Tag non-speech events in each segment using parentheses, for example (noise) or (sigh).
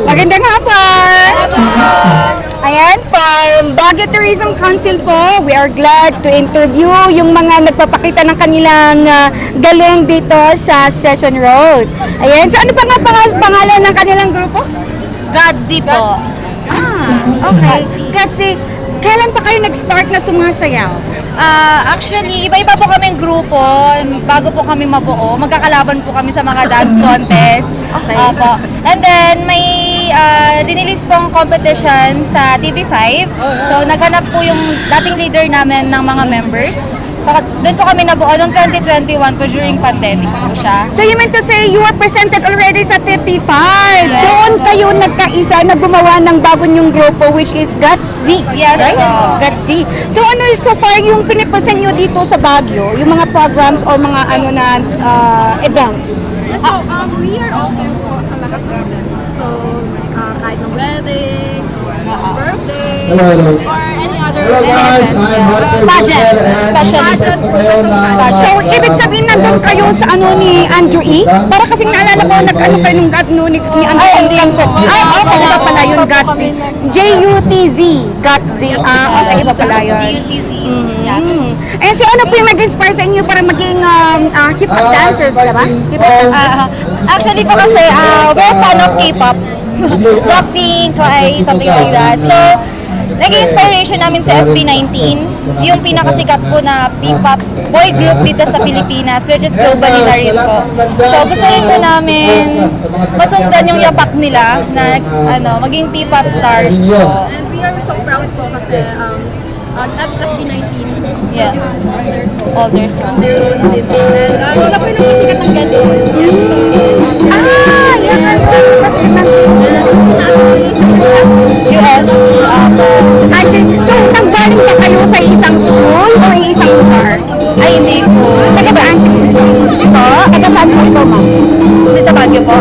Magandang hapon! Ayan, from Baguio Tourism Council po, we are glad to interview yung mga nagpapakita ng kanilang ah, galing dito sa Session Road. Ayan, so ano pa nga pangal- pangalan ng kanilang grupo? Godsy po. Ah, okay. Kasi, kailan pa kayo nag-start na sumasayaw? Ah, actually, iba-iba po kaming grupo. Bago po kami mabuo, magkakalaban po kami sa mga dance (laughs) contest. Okay. Opo. And then, may uh, rinilis pong competition sa TV5. So, naghanap po yung dating leader namin ng mga members. So, doon po kami nabuo noong 2021 po during pandemic po siya. So you meant to say you were presented already sa TV5. Doon kayo nagkaisa na gumawa ng bago nyong grupo which is Guts Z. Yes, right? po. Guts Z. So ano yung so far yung pinipresent nyo dito sa Baguio, yung mga programs or mga ano na ah, events? Yes po, um, we are open po sa lahat ng events. So, uh, kahit ng wedding, or birthday, Hello, or any other Hello guys, event. I'm Marco Pageant, Gutierrez, and ngayon na So ibig sabihin nandun kayo sa ano ni Andrew E? Para kasing naalala ko nag-ano kayo nung ano ni, ni Andrew E hindi concert. Ay, okay, iba pala yun, Iba po Guts Z. kami nag- J-U-T-Z, Guts Z. Ah, okay, iba pala yun. GUTZ. Mm. Ayan, so ano po yung nag-inspire sa inyo para maging um, ah, hip-hop Ah, dancers, diba? Hip-hop dancers. Ah, actually ko kasi uh, we're fan of K-pop. (laughs) Blackpink, Twice, something like that. So, naging inspiration namin sa SB19, yung pinakasikat po na P-pop boy group dito sa Pilipinas, which is globally na rin po. So, gusto rin po namin masundan yung yapak nila na ano, maging P-pop stars po. And we are so proud po kasi um, uh, at SB19 Yeah. produced all their songs All their on songs. their own debut. And uh, sila po yung nagpasikat ng ganito. Ah, yan ang basket ng US, um, I see. So, nanggaling ba kayo sa isang school o isang lugar? ay hindi po. Taga saan? Ito? Taga saan po ikaw, ma'am? Hindi sa Baguio po.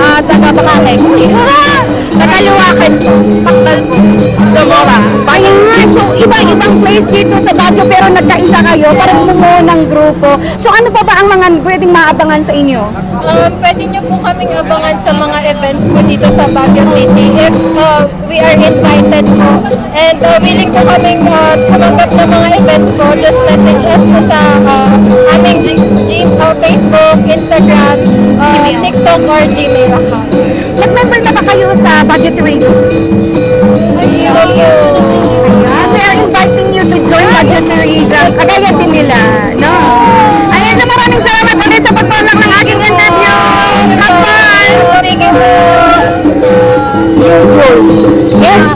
Ah, taga Bakakay po. (laughs) Tagaluwakan po. Takdal po. Zamora. So, iba-ibang place dito sa Baguio pero nagkaisa kayo para bumuo ng grupo. So, ano pa ba ang mga pwedeng maabangan sa inyo? Um, pwede nyo po kaming abangan sa mga events po dito sa Baguio City if uh, we are invited po. And uh, willing po kaming uh, tumanggap ng mga events po. Just message us po sa uh, aming G- G- uh, Facebook, Instagram, uh, TikTok, or Gmail account. Nag-member na ba kayo sa Baguio Tourism? We are inviting you to join Baguio Tourism. Kagaya din nila, no? Ayan na maraming salamat ulit sa pagpalak ng aking interview. Have fun! Thank you. Yes.